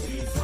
श्री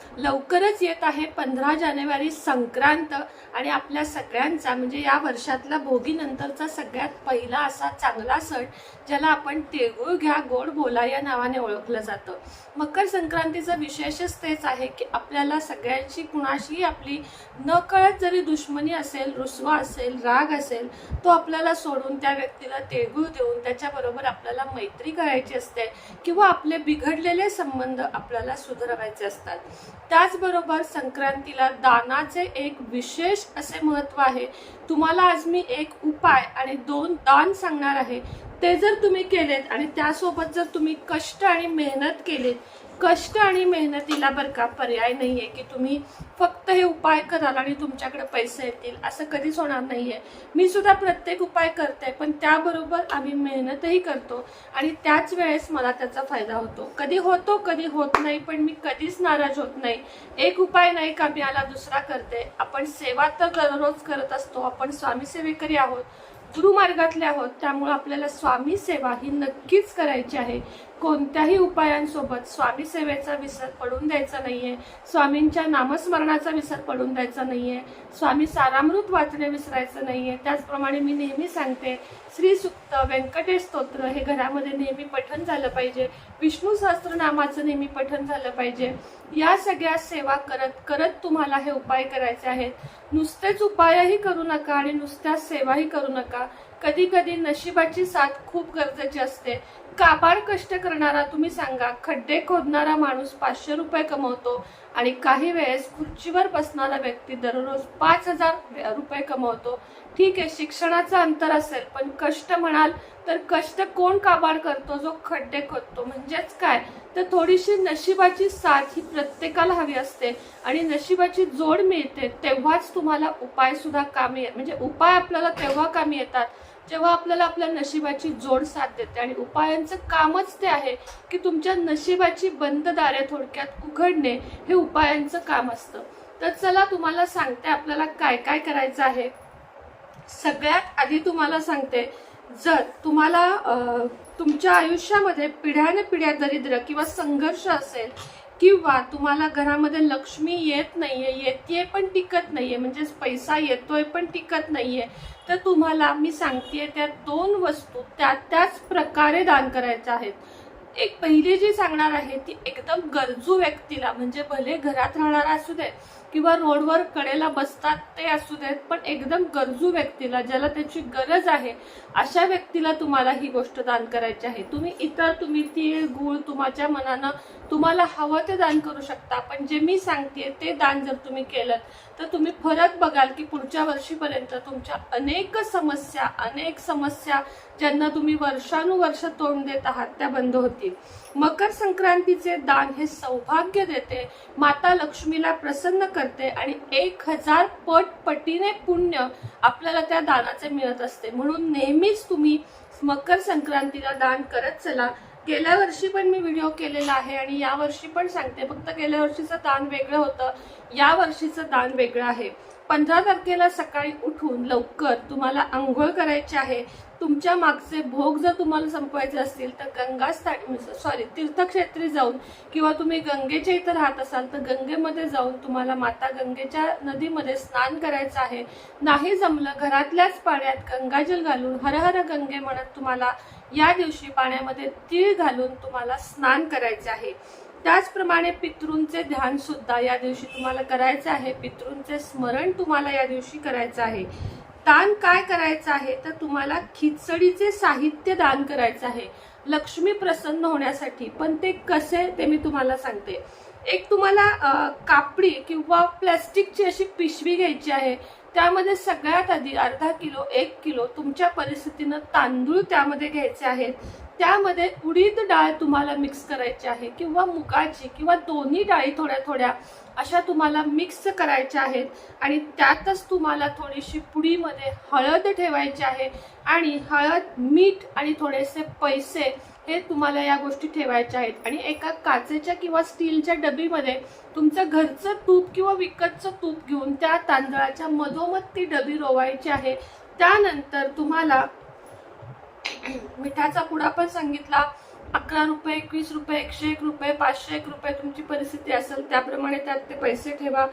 लवकरच येत आहे पंधरा जानेवारी संक्रांत. आणि आपल्या सगळ्यांचा म्हणजे या वर्षातला भोगीनंतरचा सगळ्यात पहिला असा चांगला सण ज्याला आपण तिळगुळ घ्या गोड बोला या नावाने ओळखलं जातं. मकर संक्रांतीचं विशेषच तेच आहे की आपल्याला सगळ्यांशी कुणाशीही आपली नकळत जरी दुश्मनी असेल रुसवा असेल राग असेल तो आपल्याला सोडून त्या व्यक्तीला तिळगुळ देऊन त्याच्याबरोबर आपल्याला मैत्री करायची असते किंवा आपले बिघडलेले संबंध आपल्याला सुधारवायचे असतात. त्याचबरोबर संक्रांतीला दानाचे एक विशेष असे महत्त्व आहे. तुम्हाला आज मी एक उपाय आणि दोन दान सांगणार आहे. ते जर तुम्ही केलेत आणि त्यासोबत जर तुम्ही कष्ट आणि मेहनत केलीत कष्ट आणि मेहनतीला बरं का पर्याय नाही आहे की तुम्ही फक्त हे उपाय कराल आणि तुमच्याकडे पैसे येतील असं कधीच होणार नाहीये. मी सुद्धा प्रत्येक उपाय करते पण त्याबरोबर आम्ही मेहनतही करतो आणि त्याच वेळेस मला त्याचा फायदा होतो. कधी होतो कधी होत नाही पण मी कधीच नाराज होत नाही. एक उपाय नाही का मी आला दुसरा करते? आपण सेवा तर दररोज करत असतो आपण स्वामी सेवेकरी आहोत गुरुमार्गातले आहोत त्यामुळे आपल्याला स्वामी सेवा ही नक्कीच करायची आहे. कोणत्याही उपायांसोबत स्वामी सेवेचा विसर पडून द्यायचा नाही आहे स्वामींच्या नामस्मरणाचा विसर पडून द्यायचा नाही आहे स्वामी सारामृत वाचणे विसरायचं नाही आहे त्याचप्रमाणे मी नेहमी सांगते श्री सुक्त व्यंकटेश स्तोत्र हे घरामध्ये नेहमी पठण झालं पाहिजे. विष्णू सहस्त्रनामाचं नेहमी पठण झालं पाहिजे. या सगळ्या सेवा करत करत तुम्हाला हे उपाय करायचे आहेत. नुसतेच उपायही करू नका आणि नुसत्या सेवाही करू नका. कधी कधी नशिबाची साथ खूप गरजेची असते. काबाड कष्ट करणारा तुम्ही सांगा खड्डे खोदणारा माणूस पाचशे रुपये कमवतो आणि काही वेळेस खुर्चीवर बसणारा व्यक्ती दररोज पाच हजार रुपये कमवतो. ठीक आहे शिक्षणाचं अंतर असेल पण कष्ट म्हणाल तर कष्ट कोण काबाड करतो? जो खड्डे खोदतो. म्हणजेच काय? तर थोडीशी नशिबाची साथ ही प्रत्येकाला हवी असते आणि नशिबाची जोड मिळते तेव्हाच तुम्हाला उपाय सुद्धा कामी म्हणजे उपाय आपल्याला तेव्हा कामी येतात. जेव्हा आपल्याला आपल्या नशिबाची जोड साथ देते आणि उपायांचं कामच ते आहे की तुमच्या नशिबाची बंद दारे थोडक्यात उघडणे हे उपायांचं काम असतं. तर चला तुम्हाला सांगते आपल्याला काय काय करायचं आहे. सगळ्यात आधी तुम्हाला सांगते जर तुम्हाला तुमच्या आयुष्यामध्ये पिढ्याने पिढ्या दरिद्र किंवा संघर्ष असेल किंवा तुम्हाला घरामध्ये लक्ष्मी येत नाहीये येते पण टिकत नाहीये म्हणजे पैसा येतोय पण टिकत नाहीये तर तुम्हाला मी सांगते त्या दोन वस्तू त्या त्याच प्रकारे दान करायच्या आहेत. एक पहिली जी सांगणार आहे ती एकदम गरजू व्यक्तीला म्हणजे भले घरात राहणारा असू दे किंवा रोडवर कडेला बसतात ते असू देत पण एकदम गरजू व्यक्तीला ज्याला त्याची गरज आहे अशा व्यक्तीला तुम्हाला ही गोष्ट दान करायची आहे. तुम्ही इतर तुम्ही तीळ गुळ तुमच्या मनानं तुम्हाला हवं ते दान करू शकता पण जे मी सांगते ते दान जर तुम्ही केलं तर तुम्ही फरक बघाल की पुढच्या वर्षीपर्यंत तुमच्या अनेक समस्या अनेक समस्या ज्यांना तुम्ही वर्षानुवर्ष तोंड देत आहात त्या बंद होतील. मकर संक्रांतीचे दान हे सौभाग्य देते. माता लक्ष्मीला प्रसन्न करते आणि एक हजार पट पटीने पुण्य आपल्याला त्या दानाचे मिळत असते. म्हणून नेहमीच तुम्ही मकर संक्रांतीला दान करत चला. गेल्या वर्षी पण मी व्हिडिओ केलेला आहे आणि या वर्षी पण सांगते. फक्त गेल्या वर्षीचं दान वेगळं होतं. या वर्षीचं दान वेगळं आहे. पंधरा तारखेला सकाळी उठून लवकर तुम्हाला आंघोळ करायची आहे. तुमच्या मागचे भोग जर तुम्हाला संपवायचे असतील तर गंगा सॉरी म्हणजे तीर्थक्षेत्री जाऊन किंवा तुम्ही गंगेच्या इथं राहत असाल तर गंगेमध्ये जाऊन तुम्हाला माता गंगेच्या नदीमध्ये स्नान करायचं आहे. नाही जमलं घरातल्याच पाण्यात गंगाजल घालून हर हर गंगे म्हणत तुम्हाला या दिवशी पाण्यामध्ये तीळ घालून तुम्हाला स्नान करायचे आहे. त्याचप्रमाणे पितृंचे ध्यान सुद्धा या दिवशी तुम्हाला करायचं आहे. पितृंचे स्मरण तुम्हाला या दिवशी करायचं आहे. दान काय करायचं आहे? तर तुम्हाला खिचडीचे साहित्य दान करायचं आहे. लक्ष्मी प्रसन्न होण्यासाठी. पण ते कसे ते मी तुम्हाला सांगते. एक तुम्हाला कापडी किंवा प्लॅस्टिकची अशी पिशवी घ्यायची आहे. त्यामध्ये सगळ्यात आधी अर्धा किलो एक किलो तुमच्या परिस्थितीनं तांदूळ त्यामध्ये घ्यायचे आहेत. त्यामध्ये उडीद डाळ तुम्हाला मिक्स करायची आहे किंवा मुगाची किंवा दोन्ही डाळी थोड्या थोड्या अशा तुम्हाला मिक्स करायच्या आहेत. आणि त्यातच तुम्हाला थोडीशी पुडीमध्ये हळद ठेवायची आहे. आणि हळद मीठ आणि थोडेसे पैसे हे तुम्हाला या गोष्टी ठेवायच्या आहेत. आणि एका काचेच्या किंवा स्टीलच्या डबीमध्ये तुमचं घरचं तूप किंवा विकतचं तूप घेऊन त्या तांदळाच्या मधोमध ती डबी रोवायची आहे. त्यानंतर तुम्हाला मिठाचा पुडा पण सांगितला. अकरा रुपये एकवीस रुपये एकशे एक रुपये पाचशे एक रुपये तुमची परिस्थिती असेल त्याप्रमाणे त्यात ते पैसे ठेवा.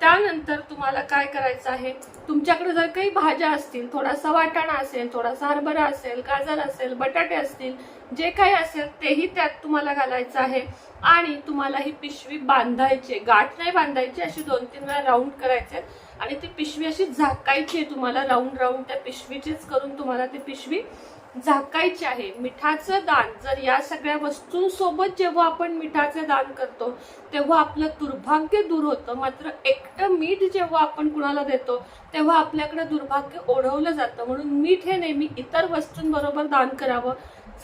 त्यानंतर तुम्हाला काय करायचं आहे? तुमच्याकडे जर काही भाज्या असतील थोडासा वाटाणा असेल थोडासा हरभरा असेल गाजर असेल बटाटे असतील जे काही असेल तेही त्यात तुम्हाला घालायचं आहे. आणि तुम्हाला ही पिशवी बांधायची गाठ नाही बांधायची अशी दोन तीन वेळा राऊंड करायचे आणि ती पिशवी अशी झाकायची आहे तुम्हाला राऊंड राऊंड त्या पिशवीचीच करून तुम्हाला ती पिशवी झाकायचे आहे. मिठाचं दान जर या सगळ्या वस्तूंसोबत जेव्हा आपण मिठाचे दान करतो तेव्हा आपलं दुर्भाग्य दूर होतं. मात्र एकटं मीठ जेव्हा आपण कुणाला देतो तेव्हा आपल्याकडे दुर्भाग्य ओढवलं जातं. म्हणून मीठ हे नेहमी इतर वस्तूंबरोबर दान करावं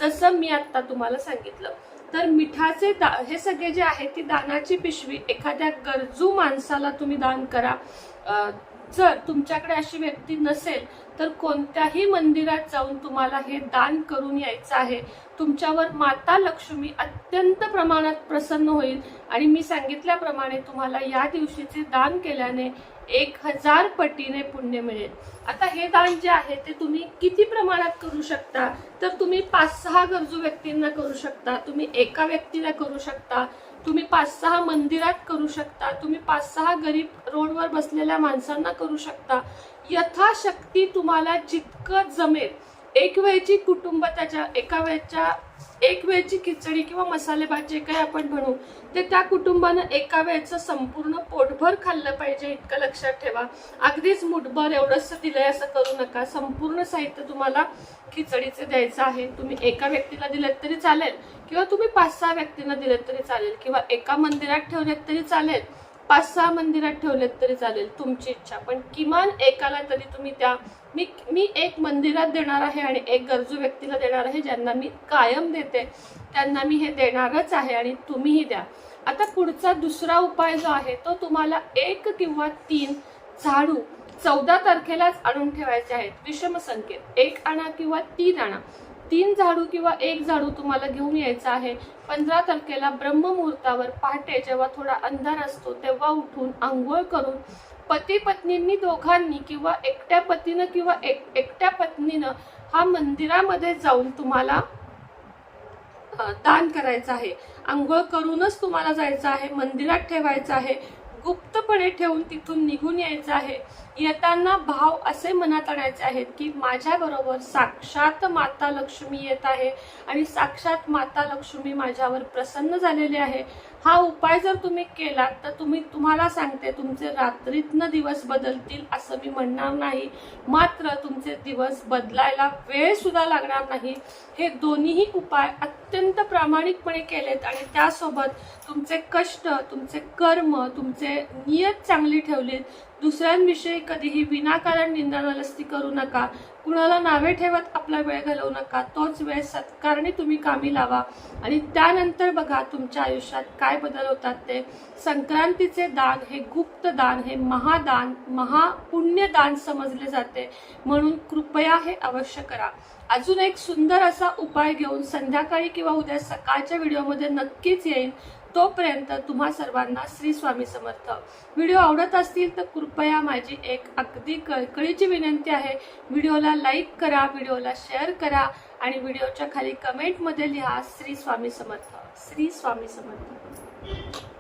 जसं मी आत्ता तुम्हाला सांगितलं. तर मिठाचे दा हे सगळे जे आहे ती दानाची पिशवी एखाद्या गरजू माणसाला तुम्ही दान करा. जर तुमच्याकडे अशी व्यक्ती नसेल तर कोणत्याही मंदिरात जाऊन तुम्हाला हे दान करून यायचं आहे. तुमच्यावर माता लक्ष्मी अत्यंत प्रमाणात प्रसन्न होईल. आणि मी सांगितल्याप्रमाणे तुम्हाला या दिवशीचे दान केल्याने एक हजार पटीने पुण्य मिळेल. आता हे दान जे आहे ते तुम्ही किती प्रमाणात करू शकता? तर तुम्ही पाच सहा गरजू व्यक्तींना करू शकता. तुम्ही एका व्यक्तीला करू शकता. तुम्ही पाच सहा मंदिरात करू शकता. तुम्ही पाच सहा गरीब रोडवर बसलेल्या माणसांना करू शकता. यथाशक्ती तुम्हाला जितकं जमेल एक वेळची कुटुंब त्याच्या एका वेळच्या एक वेळची खिचडी किंवा मसाले भात जे काही आपण म्हणू ते त्या कुटुंबानं एका वेळचं संपूर्ण पोटभर खाल्लं पाहिजे इतकं लक्षात ठेवा. अगदीच मुठभर एवढंच दिलंय असं करू नका. संपूर्ण साहित्य तुम्हाला खिचडीचे द्यायचं आहे. तुम्ही एका व्यक्तीला दिलेत तरी चालेल किंवा तुम्ही पाच सहा व्यक्तींना दिलेत तरी चालेल किंवा एका मंदिरात ठेवलेत तरी चालेल. पाच सहा मंदिरात ठेवलेत तरी चालेल तुमची इच्छा. पण किमान एकाला तरी तुम्ही त्या मी मी एक मंदिरात देणार आहे आणि एक गरजू व्यक्तीला देणार आहे ज्यांना मी कायम देते त्यांना मी हे देणारच आहे आणि तुम्हीही द्या. आता पुढचा दुसरा उपाय जो आहे तो तुम्हाला एक किंवा तीन झाडू चौदा तारखेलाच आणून ठेवायचे आहेत. विषम संकेत एक आणा किंवा तीन आणा. तीन झाडू किंवा एक झाडू तुम्हाला घेऊन यायचा आहे. पंधरा तारखेला ब्रह्ममुहूर्तावर पहाटे जेव्हा थोडा अंधार असतो तेव्हा उठून आंघोळ करून पती पत्नींनी दोघांनी किंवा एकट्या पतीनं किंवा एक एकट्या पत्नीनं हा मंदिरामध्ये जाऊन तुम्हाला दान करायचं आहे. आंघोळ करूनच तुम्हाला जायचं आहे मंदिरात ठेवायचं आहे. गुप्तपणे ठेवून तिथून निघून यायचं आहे. येताना भाव असे मनात आणायचे आहेत की माझ्याबरोबर साक्षात माता लक्ष्मी येत आहे आणि साक्षात माता लक्ष्मी माझ्यावर प्रसन्न झालेली आहे. हा उपाय जर तुम्ही केलात तर तुम्ही तुम्हाला सांगते तुमचे रात्रीतनं दिवस बदलतील असं मी म्हणणार नाही. मात्र तुमचे दिवस बदलायला वेळसुद्धा लागणार नाही. हे दोन्हीही उपाय अत्यंत प्रामाणिकपणे केलेत आणि त्यासोबत तुमचे कष्ट तुमचे कर्म तुमचे नियत चांगली ठेवलीत. दुसऱ्यांविषयी कधीही विनाकारण निंदा नलस्ती करू नका. कुणाला नावे ठेवत आपला वेळ घालवू नका. तोच वेळ सत्कारणी तुम्ही कामी लावा. आणि त्यानंतर बघा तुमच्या आयुष्यात काय बदल होतात ते. संक्रांतीचे दान हे गुप्त दान हे महादान महापुण्यदान समजले जाते. म्हणून कृपया हे अवश्य करा. अजून एक सुंदर असा उपाय घेऊन संध्याकाळी किंवा उद्या सकाळच्या व्हिडिओमध्ये नक्कीच येईल. तोपर्यंत तुम्हा सर्वांना श्री स्वामी समर्थ. व्हिडिओ आवडत असतील तर कृपया माझी एक अगदी कळकळीची विनंती आहे. व्हिडिओला लाईक करा व्हिडिओला शेअर करा आणि व्हिडिओच्या खाली कमेंटमध्ये लिहा श्री स्वामी समर्थ. श्री स्वामी समर्थ.